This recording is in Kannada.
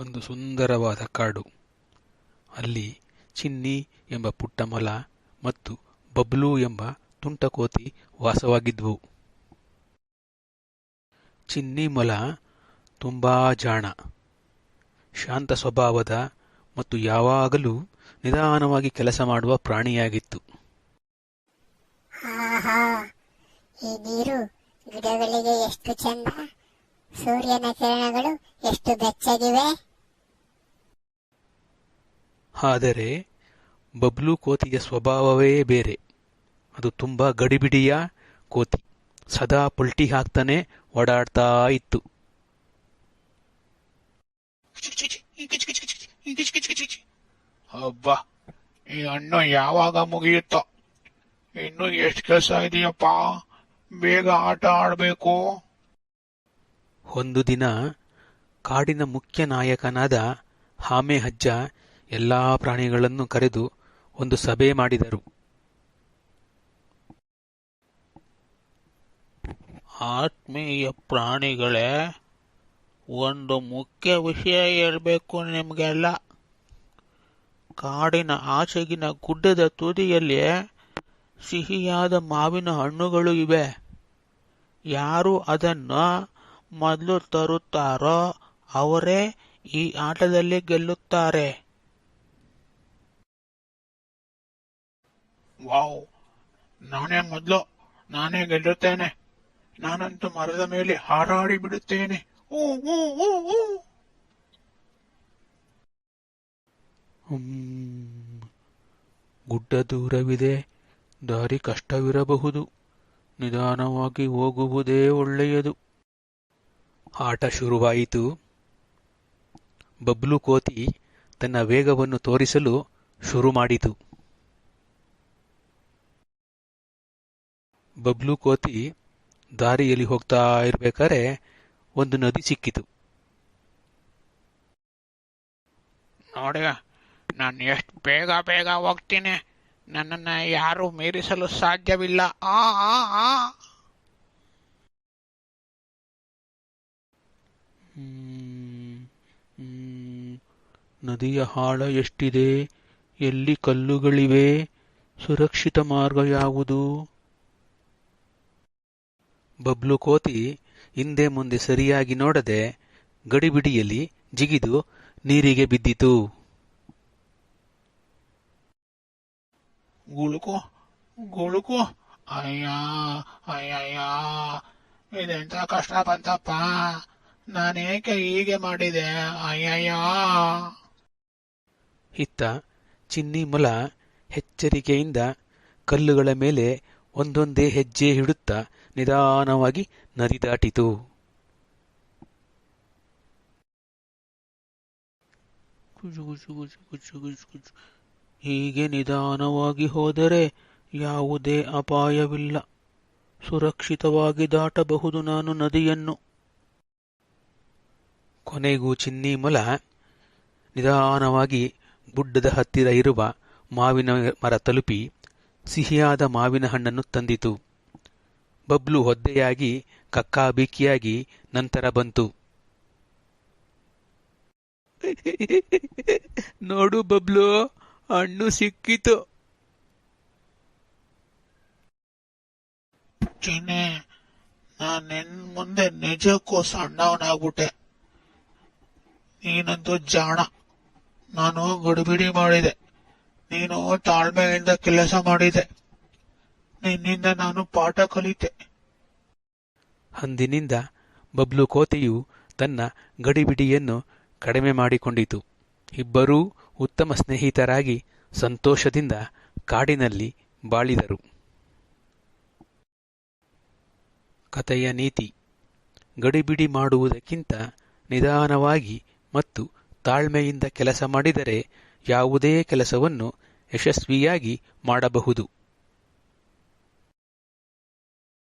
ಒಂದು ಸುಂದರವಾದ ಕಾಡು. ಅಲ್ಲಿ ಚಿನ್ನಿ ಎಂಬ ಪುಟ್ಟ ಮೊಲ ಮತ್ತು ಬಬ್ಲು ಎಂಬ ತುಂಟಕೋತಿ ವಾಸವಾಗಿದ್ವು. ಚಿನ್ನಿ ಮೊಲ ತುಂಬಾ ಜಾಣ. ಶಾಂತ ಸ್ವಭಾವದ ಮತ್ತು ಯಾವಾಗಲೂ ನಿಧಾನವಾಗಿ ಕೆಲಸ ಮಾಡುವ ಪ್ರಾಣಿಯಾಗಿತ್ತು. ಗಿಡಗಳಿಗೆ ಎಷ್ಟು ಚಂದ. ಸೂರ್ಯನ ಕಿರಣಗಳು ಎಷ್ಟು ಬೆಚ್ಚಗಿವೆ. ಆದರೆ ಬಬ್ಲು ಕೋತಿಯ ಸ್ವಭಾವವೇ ಬೇರೆ. ಅದು ತುಂಬಾ ಗಡಿಬಿಡಿಯ ಕೋತಿ. ಸದಾ ಪುಲ್ಟಿ ಹಾಕ್ತಾನೆ ಓಡಾಡ್ತಾ ಇತ್ತು. ಹಬ್ಬ ಈ ಹಣ್ಣು ಯಾವಾಗ ಮುಗಿಯುತ್ತೋ? ಇನ್ನು ಎಷ್ಟು ಕೆಲಸ ಇದೆಯಪ್ಪ? ಬೇಗ ಆಟ ಆಡ್ಬೇಕು. ಒಂದು ದಿನ ಕಾಡಿನ ಮುಖ್ಯ ನಾಯಕನಾದ ಹಾಮೆ ಹಜ್ಜ ಎಲ್ಲಾ ಪ್ರಾಣಿಗಳನ್ನು ಕರೆದು ಒಂದು ಸಭೆ ಮಾಡಿದರು. ಆತ್ಮೀಯ ಪ್ರಾಣಿಗಳೇ, ಒಂದು ಮುಖ್ಯ ವಿಷಯ ಹೇಳಬೇಕು ನಿಮಗೆಲ್ಲ. ಕಾಡಿನ ಆಚೆಗಿನ ಗುಡ್ಡದ ತುದಿಯಲ್ಲಿ ಸಿಹಿಯಾದ ಮಾವಿನ ಹಣ್ಣುಗಳು ಇವೆ. ಯಾರು ಅದನ್ನು ಮೊದಲು ತರುತ್ತಾರೋ ಅವರೇ ಈ ಆಟದಲ್ಲಿ ಗೆಲ್ಲುತ್ತಾರೆ. ವಾವ್. ನಾನೇ ಮೊದಲು, ನಾನೇ ಗೆಲ್ಲುತ್ತೇನೆ. ನಾನಂತೂ ಮರದ ಮೇಲೆ ಹಾರಾಡಿ ಬಿಡುತ್ತೇನೆ. ಓ. ಗುಡ್ಡ ದೂರವಿದೆ, ದಾರಿ ಕಷ್ಟವಿರಬಹುದು. ನಿಧಾನವಾಗಿ ಹೋಗುವುದೇ ಒಳ್ಳೆಯದು. ಆಟ ಶುರುವಾಯಿತು. ಬಬ್ಲು ಕೋತಿ ತನ್ನ ವೇಗವನ್ನು ತೋರಿಸಲು ಶುರು ಮಾಡಿತು. ಬಬ್ಲು ಕೋತಿ ದಾರಿಯಲ್ಲಿ ಹೋಗ್ತಾ ಇರ್ಬೇಕಾದ್ರೆ ಒಂದು ನದಿ ಸಿಕ್ಕಿತು. ನೋಡಿ ನಾನು ಎಷ್ಟು ಬೇಗ ಬೇಗ ಹೋಗ್ತೀನಿ. ನನ್ನನ್ನು ಯಾರು ಮೀರಿಸಲು ಸಾಧ್ಯವಿಲ್ಲ. ಆ ಆ ನದಿಯ ಹಾಳ ಎಷ್ಟಿದೆ? ಎಲ್ಲಿ ಕಲ್ಲುಗಳಿವೆ? ಸುರಕ್ಷಿತ ಮಾರ್ಗ ಯಾವುದು? ಬಬ್ಲು ಕೋತಿ ಹಿಂದೆ ಮುಂದೆ ಸರಿಯಾಗಿ ನೋಡದೆ ಗಡಿಬಿಡಿಯಲ್ಲಿ ಜಿಗಿದು ನೀರಿಗೆ ಬಿದ್ದಿತು. ಗುಳುಕು ಗುಳುಕು. ಅಯ್ಯ ಅಯ್ಯಯ್ಯ. ಇದೆಂತ ಕಷ್ಟ ಬಂತಪ್ಪ ನಾನೇಕೆ ಹೀಗೆ ಮಾಡಿದೆ. ಅಯ್ಯಯ್ಯ. ಇತ್ತ ಚಿನ್ನಿ ಮೊಲ ಎಚ್ಚರಿಕೆಯಿಂದ ಕಲ್ಲುಗಳ ಮೇಲೆ ಒಂದೊಂದೇ ಹೆಜ್ಜೆ ಹಿಡುತ್ತಾ ನಿಧಾನವಾಗಿ ನದಿ ದಾಟಿತು. ಹೀಗೆ ನಿಧಾನವಾಗಿ ಹೋದರೆ ಯಾವುದೇ ಅಪಾಯವಿಲ್ಲ. ಸುರಕ್ಷಿತವಾಗಿ ದಾಟಬಹುದು ನಾನು ನದಿಯನ್ನು. ಕೊನೆಗೂ ಚಿನ್ನಿ ಮೊಲ. ನಿಧಾನವಾಗಿ ಗುಡ್ಡದ ಹತ್ತಿರ ಇರುವ ಮಾವಿನ ಮರ ತಲುಪಿ ಸಿಹಿಯಾದ ಮಾವಿನ ಹಣ್ಣನ್ನು ತಂದಿತು. ಬಬ್ಲು ಒದ್ದೆಯಾಗಿ, ಕಕ್ಕಾಬಿಕ್ಕಿಯಾಗಿ ನಂತರ ಬಂತು. ನೋಡು ಬಬ್ಲು, ಹಣ್ಣು ಸಿಕ್ಕಿತು. ಚಿನ್ನೆ ನಾನ್ ನಿನ್ ಮುಂದೆ ನಿಜಕ್ಕೂ ಸಣ್ಣವನಾಗ್ಬಿಟ್ಟೆ ನೀನಂತೂ ಜಾಣ. ನಾನು ಗಡಿಬಿಡಿ ಮಾಡಿದೆ. ನೀನು ತಾಳ್ಮೆಯಿಂದ ಕೆಲಸ ಮಾಡಿದೆ. ನಿನ್ನಿಂದ ನಾನು ಪಾಠ ಕಲಿತೆ. ಅಂದಿನಿಂದ ಬಬ್ಲು ಕೋತಿಯು ತನ್ನ ಗಡಿಬಿಡಿಯನ್ನು ಕಡಿಮೆ ಮಾಡಿಕೊಂಡಿತು. ಇಬ್ಬರೂ ಉತ್ತಮ ಸ್ನೇಹಿತರಾಗಿ ಸಂತೋಷದಿಂದ ಕಾಡಿನಲ್ಲಿ ಬಾಳಿದರು. ಕಥೆಯ ನೀತಿ. ಗಡಿಬಿಡಿ ಮಾಡುವುದಕ್ಕಿಂತ ನಿಧಾನವಾಗಿ ಮತ್ತು ತಾಳ್ಮೆಯಿಂದ ಕೆಲಸ ಮಾಡಿದರೆ ಯಾವುದೇ ಕೆಲಸವನ್ನು ಯಶಸ್ವಿಯಾಗಿ ಮಾಡಬಹುದು.